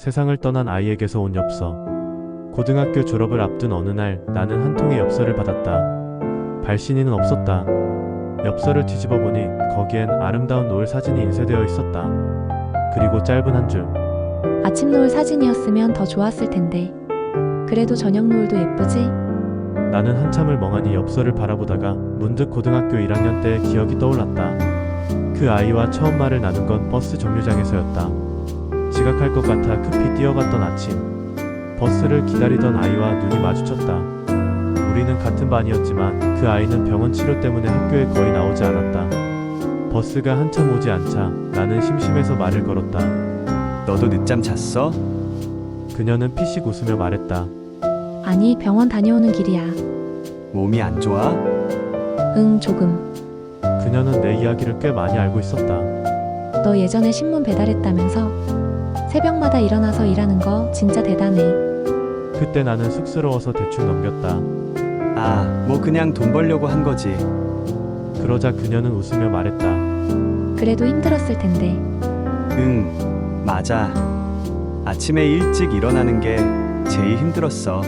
세상을 떠난 아이에게서 온 엽서. 고등학교 졸업을 앞둔 어느 날 나는 한 통의 엽서를 받았다. 발신인은 없었다. 엽서를 뒤집어 보니 거기엔 아름다운 노을 사진이 인쇄되어 있었다. 그리고 짧은 한 줄. 아침 노을 사진이었으면 더 좋았을 텐데. 그래도 저녁 노을도 예쁘지? 나는 한참을 멍하니 엽서를 바라보다가 문득 고등학교 1학년 때의 기억이 떠올랐다. 그 아이와 처음 말을 나눈 건 버스 정류장에서였다. 지각할 것 같아 급히 뛰어갔던 아침. 버스를 기다리던 아이와 눈이 마주쳤다. 우리는 같은 반이었지만 그 아이는 병원 치료 때문에 학교에 거의 나오지 않았다. 버스가 한참 오지 않자 나는 심심해서 말을 걸었다. 너도 늦잠 잤어? 그녀는 피식 웃으며 말했다. 아니, 병원 다녀오는 길이야. 몸이 안 좋아? 응, 조금. 그녀는 내 이야기를 꽤 많이 알고 있었다. 너 예전에 신문 배달했다면서? 새벽마다 일어나서 일하는 거 진짜 대단해. 그때 나는 쑥스러워서 대충 넘겼다. 아, 뭐 그냥 돈 벌려고 한 거지. 그러자 그녀는 웃으며 말했다. 그래도 힘들었을 텐데. 응, 맞아. 아침에 일찍 일어나는 게 제일 힘들었어.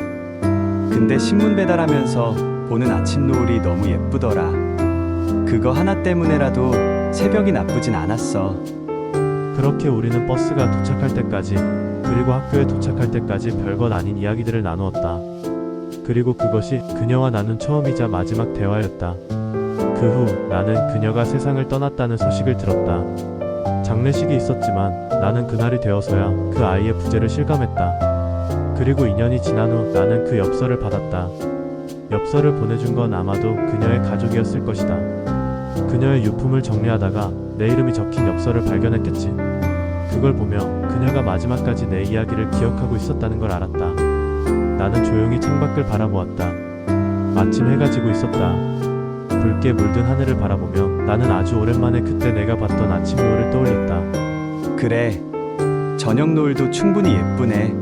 근데 신문 배달하면서 보는 아침 노을이 너무 예쁘더라. 그거 하나 때문에라도 새벽이 나쁘진 않았어. 그렇게 우리는 버스가 도착할 때까지 그리고 학교에 도착할 때까지 별것 아닌 이야기들을 나누었다. 그리고 그것이 그녀와 나눈 처음이자 마지막 대화였다. 그 후 나는 그녀가 세상을 떠났다는 소식을 들었다. 장례식이 있었지만 나는 그날이 되어서야 그 아이의 부재를 실감했다. 그리고 2년이 지난 후 나는 그 엽서를 받았다. 엽서를 보내준 건 아마도 그녀의 가족이었을 것이다. 그녀의 유품을 정리하다가 내 이름이 적힌 엽서를 발견했겠지. 그걸 보며 그녀가 마지막까지 내 이야기를 기억하고 있었다는 걸 알았다. 나는 조용히 창밖을 바라보았다. 마침 해가 지고 있었다. 붉게 물든 하늘을 바라보며 나는 아주 오랜만에 그때 내가 봤던 아침 노을을 떠올렸다. 그래. 저녁 노을도 충분히 예쁘네.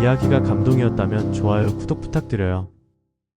이야기가 감동이었다면 좋아요, 구독 부탁드려요.